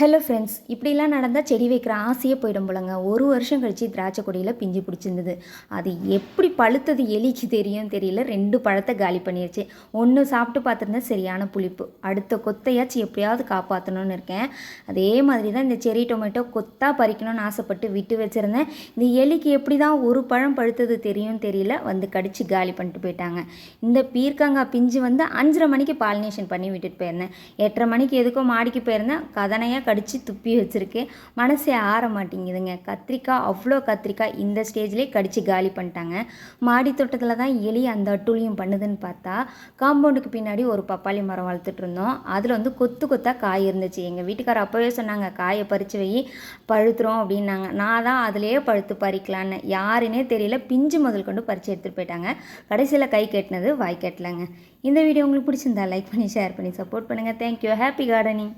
Hello friends இப்படிலாம் நடந்தால் செடி வைக்கிற ஆசையே போயிடும் போலங்க. ஒரு வருஷம் கழித்து திராட்சை கொடியில் பிஞ்சு பிடிச்சிருந்தது. அது எப்படி பழுத்தது எலிக்கு தெரியும் தெரியல. ரெண்டு பழத்தை காலி பண்ணிடுச்சு ஒன்று சாப்பிட்டு பார்த்துருந்தா சரியான புளிப்பு. அடுத்த கொத்தையாச்சும் எப்படியாவது காப்பாற்றணும்னு இருக்கேன். அதே மாதிரி தான் இந்த செரி டொமேட்டோ கொத்தாக பறிக்கணும்னு ஆசைப்பட்டு விட்டு வச்சுருந்தேன். இந்த எலிக்கு எப்படி தான் ஒரு பழம் பழுத்தது தெரியும் தெரியல. வந்து கடிச்சு காலி பண்ணிட்டு போயிட்டாங்க. இந்த பீர்க்கங்காய் பிஞ்சு வந்து அஞ்சரை மணிக்கு பாலினேஷன் பண்ணி விட்டுட்டு போயிருந்தேன். எட்டரை மணிக்கு எதுக்கோ மாடிக்கு போயிருந்தேன். கதனையாக கடித்து துப்பி வச்சுருக்கேன் மனசே ஆற மாட்டேங்குதுங்க. கத்திரிக்காய் அவ்வளோ கத்திரிக்காய் இந்த ஸ்டேஜ்லேயே கடித்து காலி பண்ணிட்டாங்க. மாடி தோட்டத்தில் தான் எலி அந்த அட்டூழியம் பண்ணுதுன்னு பார்த்தா காம்பவுண்டுக்கு பின்னாடி ஒரு பப்பாளி மரம் வளர்த்துட்டு இருந்தோம். அதில் வந்து கொத்து கொத்தாக காய் இருந்துச்சு. எங்கள் வீட்டுக்காரர் அப்போவே சொன்னாங்க காயை பறித்து வை பழுத்துறோம் அப்படின்னாங்க. நான் தான் அதிலேயே பழுத்து பறிக்கலான்னு. யாருன்னே தெரியல. பிஞ்சு முதல் கொண்டு பறித்து எடுத்துகிட்டு போயிட்டாங்க. கடைசியில் கை கட்டினது வாய் கட்டலைங்க. இந்த வீடியோ உங்களுக்கு பிடிச்சிருந்தா லைக் பண்ணி ஷேர் பண்ணி சப்போர்ட் பண்ணுங்கள் தேங்க்யூ ஹாப்பி கார்டனிங்